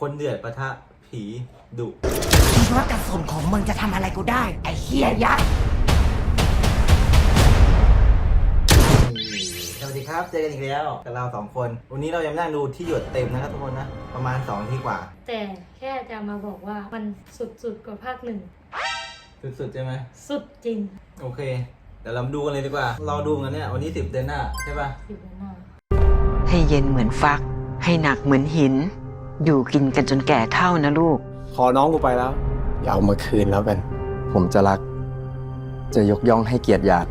คนเดือดปะทะผีดุคิดว่ากระสุนของมึงจะทำอะไรกูได้ ไอ้เฮียยักษ์สวัสดีครับ เจอกันอีกแล้วกับเราสองคน วันนี้เรายังนั่งดูที่หยดเต็มนะครับทุกคนนะ ประมาณ2นาทีกว่า แต่แค่จะมาบอกว่ามันสุดๆกว่าภาคหนึ่ง สุดๆใช่ไหม สุดจริง โอเค เดี๋ยวเรามาดูกันเลยดีกว่า รอดูกันเนี่ย วันนี้10เดือนหน้าใช่ปะสิบวันหน้าให้เย็นเหมือนฟัก ให้หนักเหมือนหิน อยู่กินกันจนแก่เท่านะลูก ขอน้องกูไปแล้ว อย่าเอามาคืนแล้วกัน ผมจะรัก จะยกย่องให้เกียรติหยาด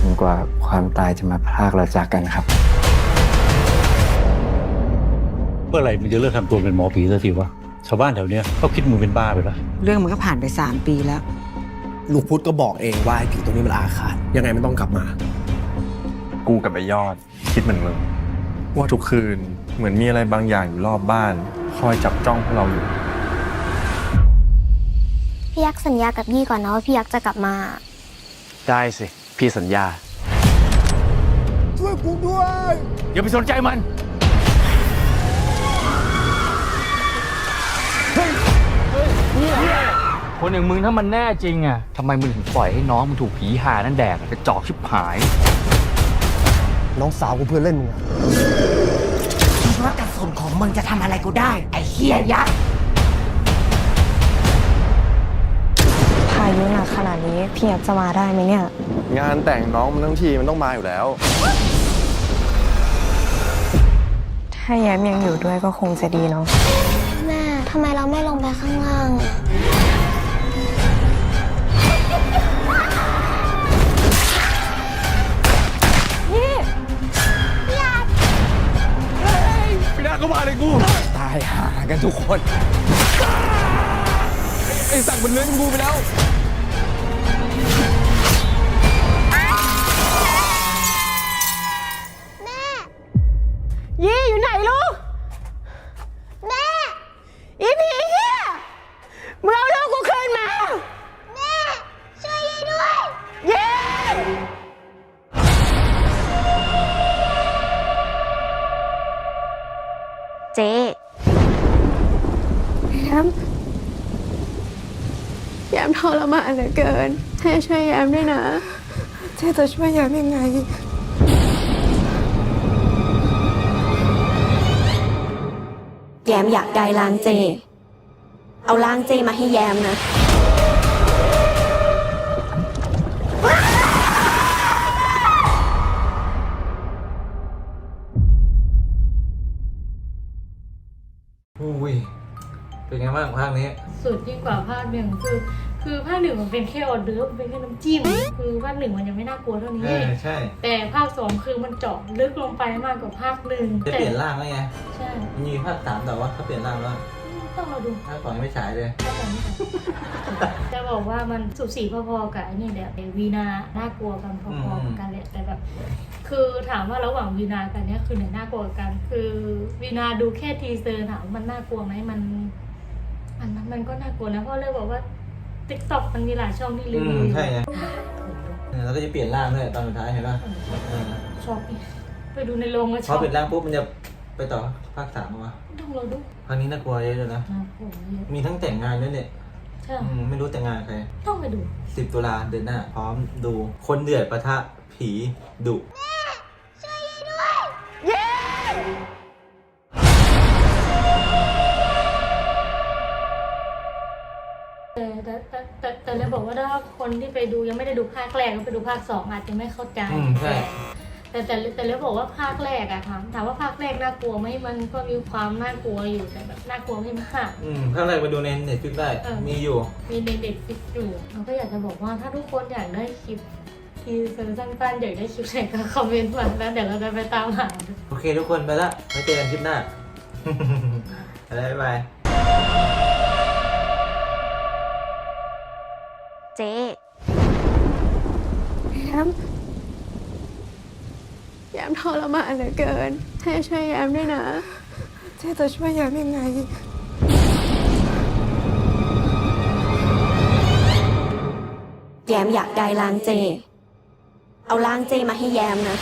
จนกว่าความตายจะมาพรากเราจากกันครับ เมื่อไหร่มึงจะเลิกทำตัวเป็นหมอผีสักทีวะชาวบ้านแถวเนี้ยเขาคิดมึงเป็นบ้าไปแล้วเรื่องมันก็ผ่านไปสามปีแล้ว ลูกพุทธก็บอกเองว่าไอ้ผีตัวนี้มันอาฆาตยังไงมันต้องกลับมา กูกับไอ้ยอด คิดเหมือนมึง ว่าทุกคืนเหมือนมีอะไรบางอย่างอยู่รอบบ้าน คอยจับจ้องพวกเราอยู่ พี่ยักษ์สัญญากับยี่ก่อนนะว่าพี่ยักษ์จะกลับมา ได้สิ พี่สัญญาอย่าไปสนใจมัน คนอย่างมึงถ้ามันแน่จริงอะทำไมมึงถึงปล่อยให้น้องมึงถูกผีหานั่นแดกอะกระจอกชิบหาย น้องสาวกูเพื่อนเล่นมึงอะ คิดว่ากระสุนของมึงจะทำอะไรกูได้ ไอ้เฮียยักษ์พายุหนักขนาดนี้พี่ยักษ์จะมาได้ไหมเนี่ย งานแต่งน้องมันทั้งทีมันต้องมาอยู่แล้ว ถ้าแย้มยังอยู่ด้วยก็คงจะดีเนาะแม่ทำไมเราไม่ลงไปข้างล่างอะ ก็มาเลยกู ตายหากันทุกคน ไอ้สั่งมันเลื้อนกูไปแล้ว ยี่อยู่ไหนลูก จ๊แย้มแย้มทรมานเหลือเกินให้ช่วยแย้มด้วยนะ เจ๊จะช่วยแย้มยังไง แยมอยากได้ล้างเจ เอาล้างเจมาให้แยมนะ ไงบ้างภาคนี้ สุดยิ่งกว่าภาคหนึ่งคือ คือภาคหนึ่งมันเป็นแค่ออเดิร์ฟมันเป็นแค่น้ำจิ้ม คือภาคหนึ่งมันยังไม่น่ากลัวเท่านี้ เออใช่แต่ภาคสองคือมันเจาะลึกลงไปมากกว่าภาคหนึ่งจะเปลี่ยนร่างแล้วไงใช่มันมีภาคสามแต่ว่าเขาเปลี่ยนร่างแล้วต้องมาดูภาคสองยังไม่ฉายเลย ภาคสองไม่ทันจะบอกว่ามันสุสีพอๆกับไอ้นี่แหละไอ้วีนาน่ากลัวกันพอๆกันแหละแต่แบบ คือถามว่าระหว่างวีนากันเนี้ยคือไหนน่ากลัวกัน คือวีนาดูแค่ทีเซอร์ถามว่ามันน่ากลัวไหมมัน มันมันมันก็น่ากลัวนะเพราะเลยบอกว่าติ๊กต็อกมันมีหลายช่องที่รีอืวิมวใช่ไงเออแล้วก็จะเปลี่ยนร่างด้วยตอนสุดท้ายเห็นป่ะเออชอบอีกไปดูในโรงแล้วชพออบเปลี่ยนร่างปุ๊บมันจะไปต่อภาคสามวะต้องเราดูภาคนี้น่ากลัวเยอะเลยนะน่ากลัวเยอะมีทั้งแต่งงานด้วยเนี่ยใช่อืมไม่รู้แต่งงานใคร ต้องไปดูสิบตุลาเดือนหน้า พร้อมดูคนเดือดปะทะผีดุ แต่แต่เลยบอกว่าถ้าคนที่ไปดูยังไม่ได้ดูภาคแรกก็ไปดูภาคสองอาจจะไม่เข้าใจ อืมใช่ แต่แต่แต่เลยบอกว่าภาคแรกอะถามถามว่าภาคแรกน่ากลัวไหมมันก็มีความน่ากลัวอยู่แต่แบบน่ากลัวไม่มาก อืมภาคแรกไปดูในเน็ตฟิกได้ เออ มีอยู่ มีในเด็กฟิกอยู่เราก็อยากจะบอกว่าถ้าทุกคนอยากได้คลิปทีเซอร์สั้นๆอยากได้คลิปไหนก็คอมเมนต์มาแล้วเดี๋ยวเราจะไปตามหาดูโอเคทุกคนไปละไว้เจอกันคลิปหน้า บ๊ายบาย เจ๊แย้มแย้มทรมานเหลือเกิน ให้ช่วยแย้มด้วยนะ เจ๊จะช่วยแย้มยังไง แย้มอยากได้ล้างเจ เอาล้างเจมาให้แย้มนะ